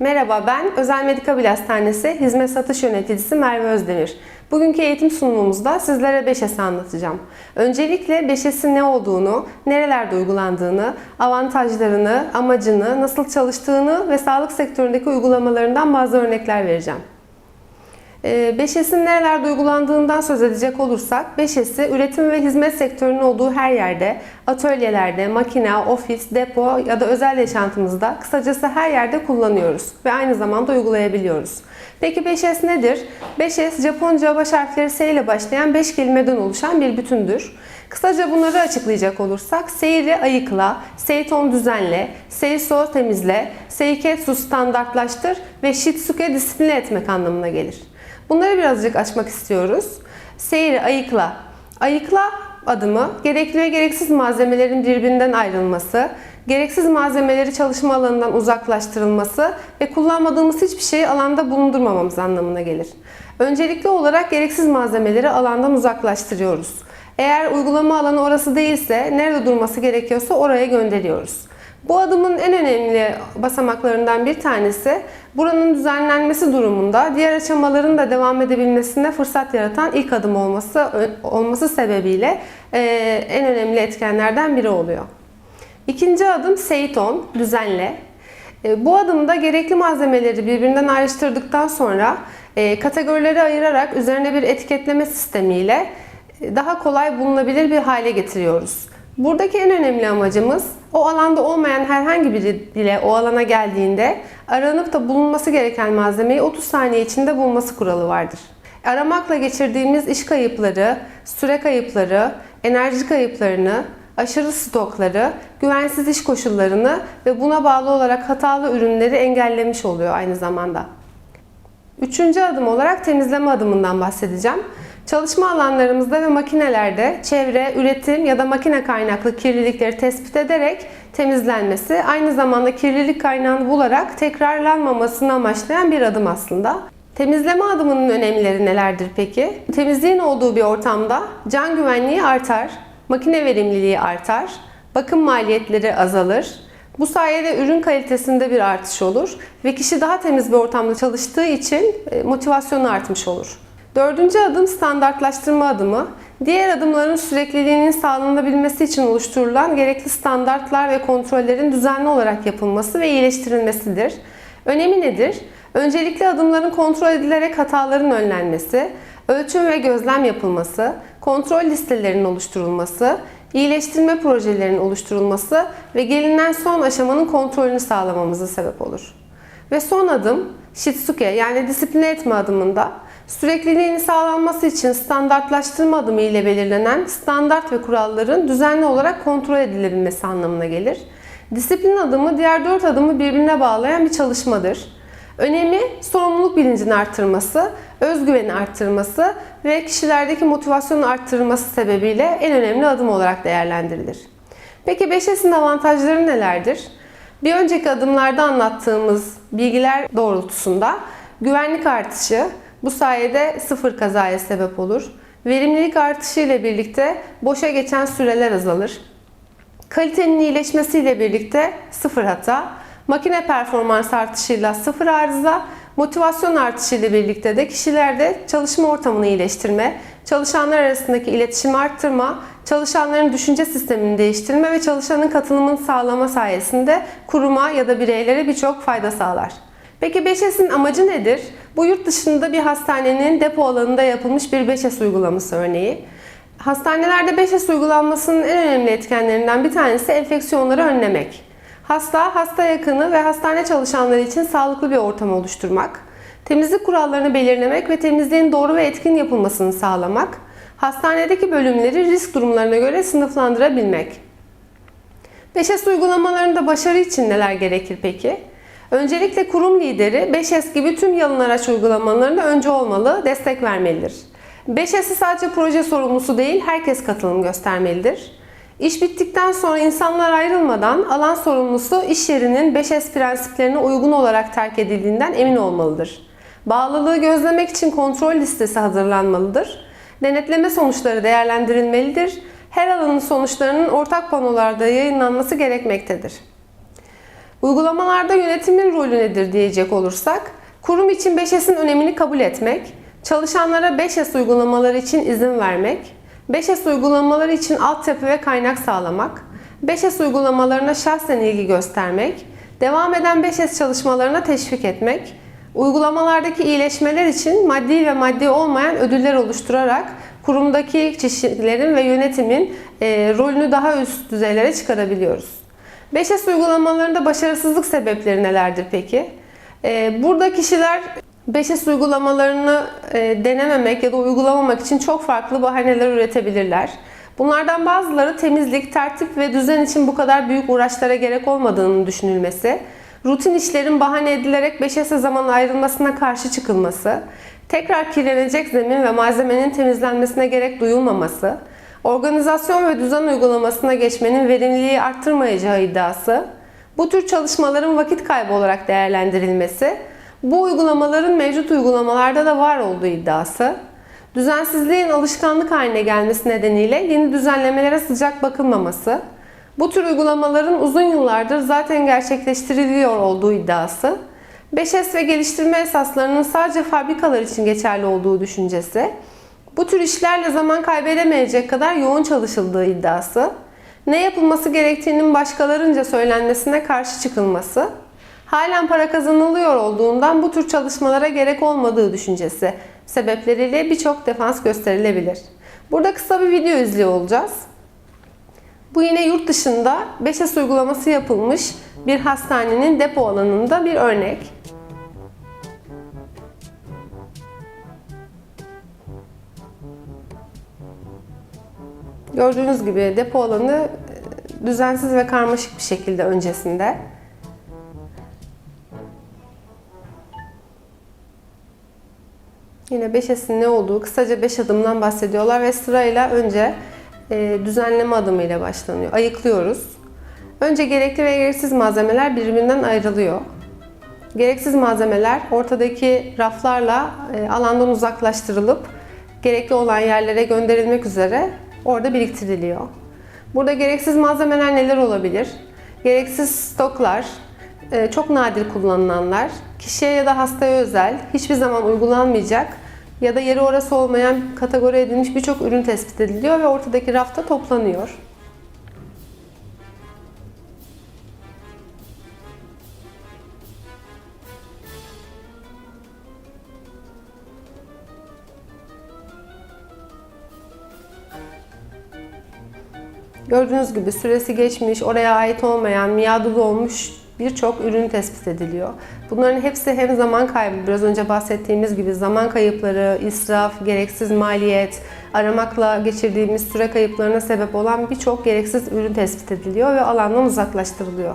Merhaba ben Özel Medikabil Hastanesi Hizmet Satış Yöneticisi Merve Özdemir. Bugünkü eğitim sunumumuzda sizlere 5S'i anlatacağım. Öncelikle 5S'in ne olduğunu, nerelerde uygulandığını, avantajlarını, amacını, nasıl çalıştığını ve sağlık sektöründeki uygulamalarından bazı örnekler vereceğim. 5S'in nerelerde uygulandığından söz edecek olursak 5S'i üretim ve hizmet sektörünün olduğu her yerde, atölyelerde, makine, ofis, depo ya da özel yaşantımızda kısacası her yerde kullanıyoruz ve aynı zamanda uygulayabiliyoruz. Peki 5S nedir? 5S Japonca baş harfleri S ile başlayan 5 kelimeden oluşan bir bütündür. Kısaca bunları açıklayacak olursak Seiri ayıkla, Seiton düzenle, Seiso temizle, Seiketsu standartlaştır ve Shitsuke disipline etmek anlamına gelir. Bunları birazcık açmak istiyoruz. Seyri ayıkla. Ayıkla adımı gerekli ve gereksiz malzemelerin birbirinden ayrılması, gereksiz malzemeleri çalışma alanından uzaklaştırılması ve kullanmadığımız hiçbir şeyi alanda bulundurmamamız anlamına gelir. Öncelikli olarak gereksiz malzemeleri alandan uzaklaştırıyoruz. Eğer uygulama alanı orası değilse, nerede durması gerekiyorsa oraya gönderiyoruz. Bu adımın en önemli basamaklarından bir tanesi buranın düzenlenmesi durumunda diğer aşamaların da devam edebilmesine fırsat yaratan ilk adım olması olması sebebiyle e, en önemli etkenlerden biri oluyor. İkinci adım Seiton, düzenle. E, bu adımda gerekli malzemeleri birbirinden ayrıştırdıktan sonra e, kategorileri ayırarak üzerine bir etiketleme sistemiyle daha kolay bulunabilir bir hale getiriyoruz. Buradaki en önemli amacımız o alanda olmayan herhangi biri ile o alana geldiğinde aranıp da bulunması gereken malzemeyi 30 saniye içinde bulması kuralı vardır. Aramakla geçirdiğimiz iş kayıpları, süre kayıpları, enerji kayıplarını, aşırı stokları, güvensiz iş koşullarını ve buna bağlı olarak hatalı ürünleri engellemiş oluyor aynı zamanda. Üçüncü adım olarak temizleme adımından bahsedeceğim. Çalışma alanlarımızda ve makinelerde çevre, üretim ya da makine kaynaklı kirlilikleri tespit ederek temizlenmesi, aynı zamanda kirlilik kaynağını bularak tekrarlanmamasını amaçlayan bir adım aslında. Temizleme adımının önemleri nelerdir peki? Temizliğin olduğu bir ortamda can güvenliği artar, makine verimliliği artar, bakım maliyetleri azalır, bu sayede ürün kalitesinde bir artış olur ve kişi daha temiz bir ortamda çalıştığı için motivasyonu artmış olur. Dördüncü adım standartlaştırma adımı. Diğer adımların sürekliliğinin sağlanabilmesi için oluşturulan gerekli standartlar ve kontrollerin düzenli olarak yapılması ve iyileştirilmesidir. Önemi nedir? Öncelikle adımların kontrol edilerek hataların önlenmesi, ölçüm ve gözlem yapılması, kontrol listelerinin oluşturulması, iyileştirme projelerinin oluşturulması ve gelinen son aşamanın kontrolünü sağlamamıza sebep olur. Ve son adım Shitsuke yani disipline etme adımında Sürekliliğin sağlanması için standartlaştırma adımı ile belirlenen standart ve kuralların düzenli olarak kontrol edilebilmesi anlamına gelir. Disiplin adımı diğer dört adımı birbirine bağlayan bir çalışmadır. Önemi sorumluluk bilincini arttırması, özgüveni arttırması ve kişilerdeki motivasyonu arttırması sebebiyle en önemli adım olarak değerlendirilir. Peki 5S'in avantajları nelerdir? Bir önceki adımlarda anlattığımız bilgiler doğrultusunda güvenlik artışı, bu sayede sıfır kazaya sebep olur. Verimlilik artışı ile birlikte boşa geçen süreler azalır. Kalitenin iyileşmesiyle birlikte sıfır hata, makine performans artışıyla sıfır arıza, motivasyon artışıyla birlikte de kişilerde çalışma ortamını iyileştirme, çalışanlar arasındaki iletişimi arttırma, çalışanların düşünce sistemini değiştirme ve çalışanın katılımını sağlama sayesinde kuruma ya da bireylere birçok fayda sağlar. Peki 5S'in amacı nedir? Bu yurt dışında bir hastanenin depo alanında yapılmış bir 5S uygulaması örneği. Hastanelerde 5S uygulanmasının en önemli etkenlerinden bir tanesi enfeksiyonları önlemek. Hasta, hasta yakını ve hastane çalışanları için sağlıklı bir ortam oluşturmak, temizlik kurallarını belirlemek ve temizliğin doğru ve etkin yapılmasını sağlamak, hastanedeki bölümleri risk durumlarına göre sınıflandırabilmek. 5S uygulamalarında başarı için neler gerekir peki? Öncelikle kurum lideri 5S gibi tüm yalın araç uygulamalarında önce olmalı, destek vermelidir. 5S'i sadece proje sorumlusu değil, herkes katılım göstermelidir. İş bittikten sonra insanlar ayrılmadan alan sorumlusu iş yerinin 5S prensiplerine uygun olarak terk edildiğinden emin olmalıdır. Bağlılığı gözlemek için kontrol listesi hazırlanmalıdır. Denetleme sonuçları değerlendirilmelidir. Her alanın sonuçlarının ortak panolarda yayınlanması gerekmektedir. Uygulamalarda yönetimin rolü nedir diyecek olursak, kurum için 5S'in önemini kabul etmek, çalışanlara 5S uygulamaları için izin vermek, 5S uygulamaları için altyapı ve kaynak sağlamak, 5S uygulamalarına şahsen ilgi göstermek, devam eden 5S çalışmalarına teşvik etmek, uygulamalardaki iyileşmeler için maddi ve maddi olmayan ödüller oluşturarak kurumdaki kişilerin ve yönetimin rolünü daha üst düzeylere çıkarabiliyoruz. 5S uygulamalarında başarısızlık sebepleri nelerdir peki? E, burada kişiler 5S uygulamalarını e, denememek ya da uygulamamak için çok farklı bahaneler üretebilirler. Bunlardan bazıları temizlik, tertip ve düzen için bu kadar büyük uğraşlara gerek olmadığını düşünülmesi, rutin işlerin bahane edilerek 5S zaman ayrılmasına karşı çıkılması, tekrar kirlenecek zemin ve malzemenin temizlenmesine gerek duyulmaması, organizasyon ve düzen uygulamasına geçmenin verimliliği arttırmayacağı iddiası, bu tür çalışmaların vakit kaybı olarak değerlendirilmesi, bu uygulamaların mevcut uygulamalarda da var olduğu iddiası, düzensizliğin alışkanlık haline gelmesi nedeniyle yeni düzenlemelere sıcak bakılmaması, bu tür uygulamaların uzun yıllardır zaten gerçekleştiriliyor olduğu iddiası, 5S ve geliştirme esaslarının sadece fabrikalar için geçerli olduğu düşüncesi, bu tür işlerle zaman kaybedemeyecek kadar yoğun çalışıldığı iddiası, ne yapılması gerektiğinin başkalarınca söylenmesine karşı çıkılması, halen para kazanılıyor olduğundan bu tür çalışmalara gerek olmadığı düşüncesi sebepleriyle birçok defans gösterilebilir. Burada kısa bir video izliyor olacağız. Bu yine yurt dışında 5S uygulaması yapılmış bir hastanenin depo alanında bir örnek. Gördüğünüz gibi depo alanı e, düzensiz ve karmaşık bir şekilde öncesinde. Yine 5S'in ne olduğu kısaca 5 adımdan bahsediyorlar ve sırayla önce e, düzenleme adımıyla başlanıyor. Ayıklıyoruz. Önce gerekli ve gereksiz malzemeler birbirinden ayrılıyor. Gereksiz malzemeler ortadaki raflarla e, alandan uzaklaştırılıp gerekli olan yerlere gönderilmek üzere orada biriktiriliyor. Burada gereksiz malzemeler neler olabilir? Gereksiz stoklar, e, çok nadir kullanılanlar, kişiye ya da hastaya özel, hiçbir zaman uygulanmayacak ya da yeri orası olmayan kategori edilmiş birçok ürün tespit ediliyor ve ortadaki rafta toplanıyor. Gördüğünüz gibi süresi geçmiş, oraya ait olmayan, miadı dolmuş birçok ürün tespit ediliyor. Bunların hepsi hem zaman kaybı, biraz önce bahsettiğimiz gibi zaman kayıpları, israf, gereksiz maliyet, aramakla geçirdiğimiz süre kayıplarına sebep olan birçok gereksiz ürün tespit ediliyor ve alandan uzaklaştırılıyor.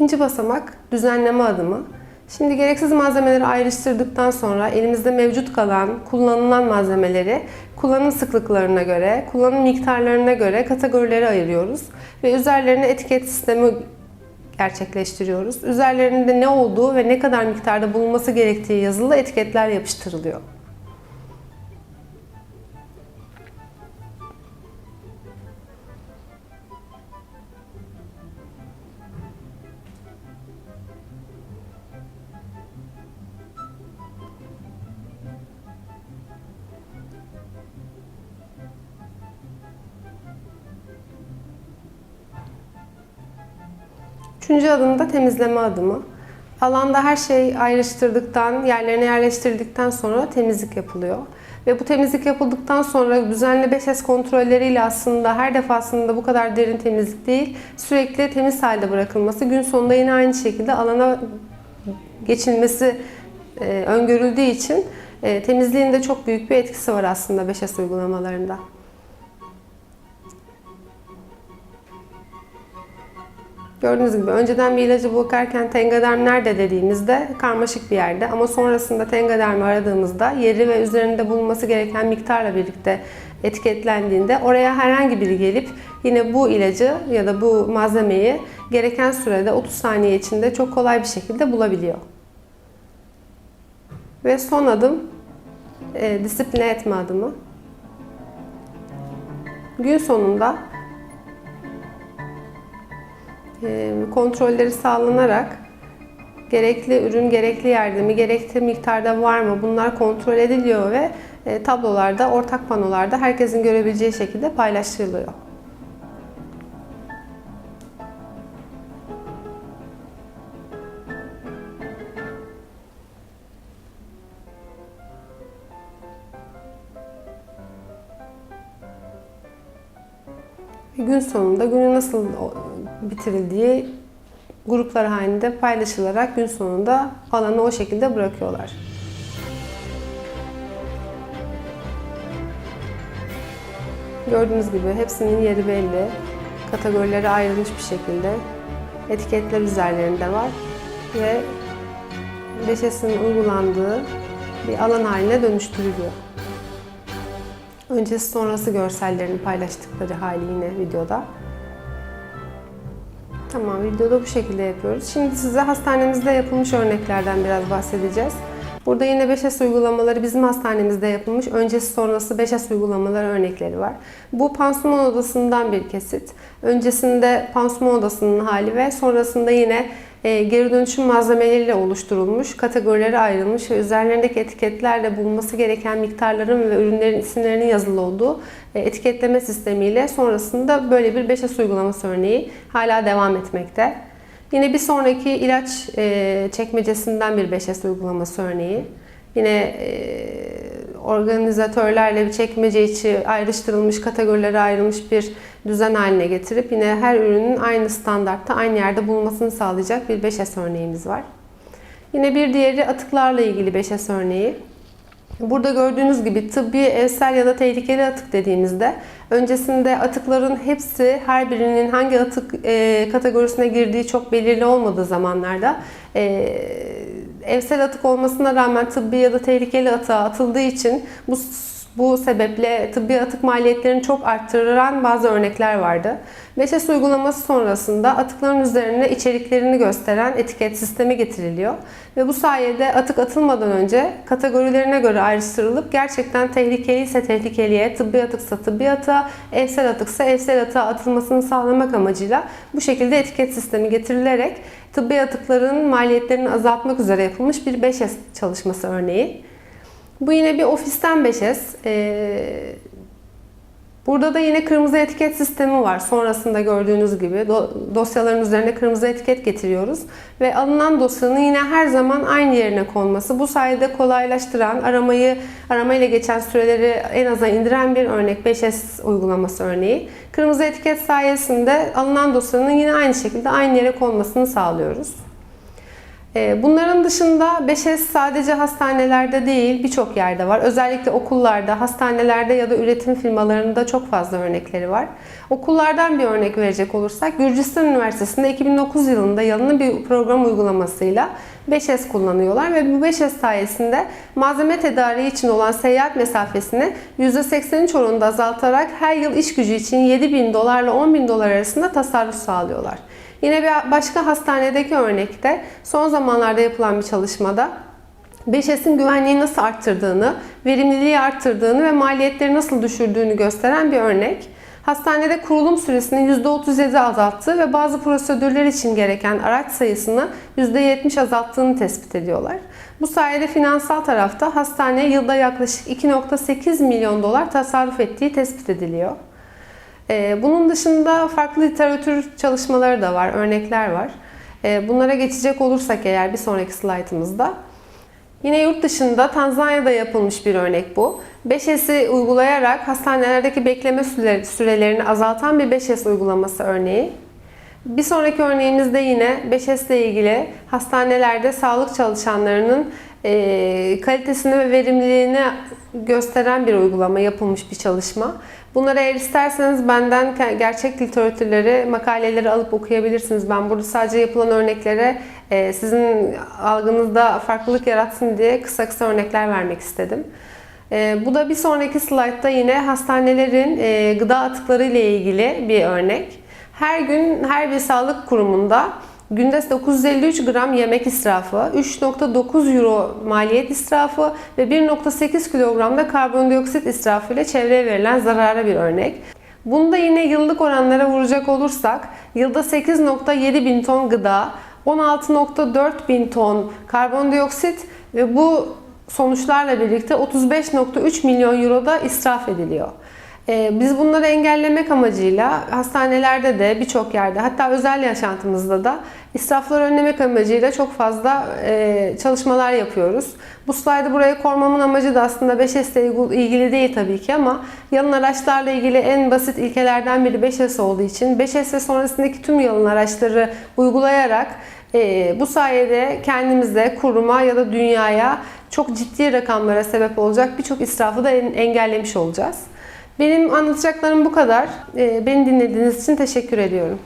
İkinci basamak düzenleme adımı. Şimdi gereksiz malzemeleri ayrıştırdıktan sonra elimizde mevcut kalan kullanılan malzemeleri kullanım sıklıklarına göre, kullanım miktarlarına göre kategorilere ayırıyoruz ve üzerlerine etiket sistemi gerçekleştiriyoruz. Üzerlerinde ne olduğu ve ne kadar miktarda bulunması gerektiği yazılı etiketler yapıştırılıyor. Üçüncü adım da temizleme adımı. Alanda her şey ayrıştırdıktan, yerlerine yerleştirdikten sonra temizlik yapılıyor. Ve bu temizlik yapıldıktan sonra düzenli 5S kontrolleriyle aslında her defasında bu kadar derin temizlik değil, sürekli temiz halde bırakılması, gün sonunda yine aynı şekilde alana geçilmesi e, öngörüldüğü için e, temizliğin de çok büyük bir etkisi var aslında 5S uygulamalarında. Gördüğünüz gibi önceden bir ilacı bakarken tengaderm nerede dediğimizde karmaşık bir yerde ama sonrasında tengadermi aradığımızda yeri ve üzerinde bulunması gereken miktarla birlikte etiketlendiğinde oraya herhangi biri gelip yine bu ilacı ya da bu malzemeyi gereken sürede 30 saniye içinde çok kolay bir şekilde bulabiliyor. Ve son adım e, disipline etme adımı. Gün sonunda kontrolleri sağlanarak gerekli ürün gerekli yerde mi, gerekli miktarda var mı bunlar kontrol ediliyor ve e, tablolarda, ortak panolarda herkesin görebileceği şekilde paylaştırılıyor. Gün sonunda günü nasıl bitirildiği gruplar halinde paylaşılarak gün sonunda alanı o şekilde bırakıyorlar. Gördüğünüz gibi hepsinin yeri belli. Kategorilere ayrılmış bir şekilde. Etiketler üzerlerinde var ve 5S'in uygulandığı bir alan haline dönüştürülüyor. Öncesi sonrası görsellerini paylaştıkları hali yine videoda. Tamam, videoda bu şekilde yapıyoruz. Şimdi size hastanemizde yapılmış örneklerden biraz bahsedeceğiz. Burada yine 5S uygulamaları bizim hastanemizde yapılmış öncesi sonrası 5S uygulamaları örnekleri var. Bu pansuman odasından bir kesit. Öncesinde pansuman odasının hali ve sonrasında yine geri dönüşüm malzemeleriyle oluşturulmuş, kategorilere ayrılmış ve üzerlerindeki etiketlerle bulunması gereken miktarların ve ürünlerin isimlerinin yazılı olduğu e, etiketleme sistemiyle sonrasında böyle bir 5S uygulaması örneği hala devam etmekte. Yine bir sonraki ilaç e, çekmecesinden bir 5S uygulaması örneği. Yine organizatörlerle bir çekmece içi ayrıştırılmış, kategorilere ayrılmış bir düzen haline getirip yine her ürünün aynı standartta, aynı yerde bulunmasını sağlayacak bir 5S örneğimiz var. Yine bir diğeri atıklarla ilgili 5S örneği. Burada gördüğünüz gibi tıbbi, evsel ya da tehlikeli atık dediğimizde öncesinde atıkların hepsi her birinin hangi atık e, kategorisine girdiği çok belirli olmadığı zamanlarda e, evsel atık olmasına rağmen tıbbi ya da tehlikeli atığa atıldığı için bu bu sebeple tıbbi atık maliyetlerini çok arttıran bazı örnekler vardı. 5S uygulaması sonrasında atıkların üzerine içeriklerini gösteren etiket sistemi getiriliyor. Ve bu sayede atık atılmadan önce kategorilerine göre ayrıştırılıp gerçekten tehlikeli ise tehlikeliye, tıbbi atıksa tıbbi atığa, evsel atıksa evsel atığa atılmasını sağlamak amacıyla bu şekilde etiket sistemi getirilerek tıbbi atıkların maliyetlerini azaltmak üzere yapılmış bir 5S çalışması örneği. Bu yine bir ofisten 5S. Ee, burada da yine kırmızı etiket sistemi var. Sonrasında gördüğünüz gibi dosyaların üzerine kırmızı etiket getiriyoruz. Ve alınan dosyanın yine her zaman aynı yerine konması. Bu sayede kolaylaştıran, aramayı aramayla geçen süreleri en aza indiren bir örnek 5S uygulaması örneği. Kırmızı etiket sayesinde alınan dosyanın yine aynı şekilde aynı yere konmasını sağlıyoruz. Ee, bunların dışında 5S sadece hastanelerde değil birçok yerde var. Özellikle okullarda, hastanelerde ya da üretim firmalarında çok fazla örnekleri var. Okullardan bir örnek verecek olursak Gürcistan Üniversitesi'nde 2009 yılında yalını bir program uygulamasıyla 5S kullanıyorlar ve bu 5S sayesinde malzeme tedariği için olan seyahat mesafesini %83 oranında azaltarak her yıl iş gücü için 7 bin dolarla 10 bin dolar arasında tasarruf sağlıyorlar. Yine bir başka hastanedeki örnekte son zamanlarda yapılan bir çalışmada 5S'in güvenliği nasıl arttırdığını, verimliliği arttırdığını ve maliyetleri nasıl düşürdüğünü gösteren bir örnek. Hastanede kurulum süresini %37 azalttığı ve bazı prosedürler için gereken araç sayısını %70 azalttığını tespit ediyorlar. Bu sayede finansal tarafta hastane yılda yaklaşık 2.8 milyon dolar tasarruf ettiği tespit ediliyor. Ee, bunun dışında farklı literatür çalışmaları da var, örnekler var. Ee, bunlara geçecek olursak eğer bir sonraki slaytımızda. Yine yurt dışında Tanzanya'da yapılmış bir örnek bu. 5S'i uygulayarak hastanelerdeki bekleme sürelerini azaltan bir 5S uygulaması örneği. Bir sonraki örneğimizde yine 5S ile ilgili hastanelerde sağlık çalışanlarının e, kalitesini ve verimliliğini gösteren bir uygulama, yapılmış bir çalışma. Bunları eğer isterseniz benden gerçek literatürleri, makaleleri alıp okuyabilirsiniz. Ben burada sadece yapılan örneklere e, sizin algınızda farklılık yaratsın diye kısa kısa örnekler vermek istedim. E, bu da bir sonraki slaytta yine hastanelerin e, gıda atıkları ile ilgili bir örnek. Her gün her bir sağlık kurumunda günde 953 gram yemek israfı, 3.9 euro maliyet israfı ve 1.8 kilogram da karbondioksit israfı ile çevreye verilen zarara bir örnek. Bunu da yine yıllık oranlara vuracak olursak yılda 8.7 bin ton gıda, 16.4 bin ton karbondioksit ve bu sonuçlarla birlikte 35.3 milyon euro da israf ediliyor. Ee, Biz bunları engellemek amacıyla hastanelerde de birçok yerde hatta özel yaşantımızda da israfları önlemek amacıyla çok fazla e, çalışmalar yapıyoruz. Bu slaydı buraya koymamın amacı da aslında 5S ile ilgili değil tabii ki ama yalın araçlarla ilgili en basit ilkelerden biri 5S olduğu için 5S ve sonrasındaki tüm yalın araçları uygulayarak e, bu sayede kendimize, kuruma ya da dünyaya çok ciddi rakamlara sebep olacak birçok israfı da en- engellemiş olacağız. Benim anlatacaklarım bu kadar. E, Beni dinlediğiniz için teşekkür ediyorum.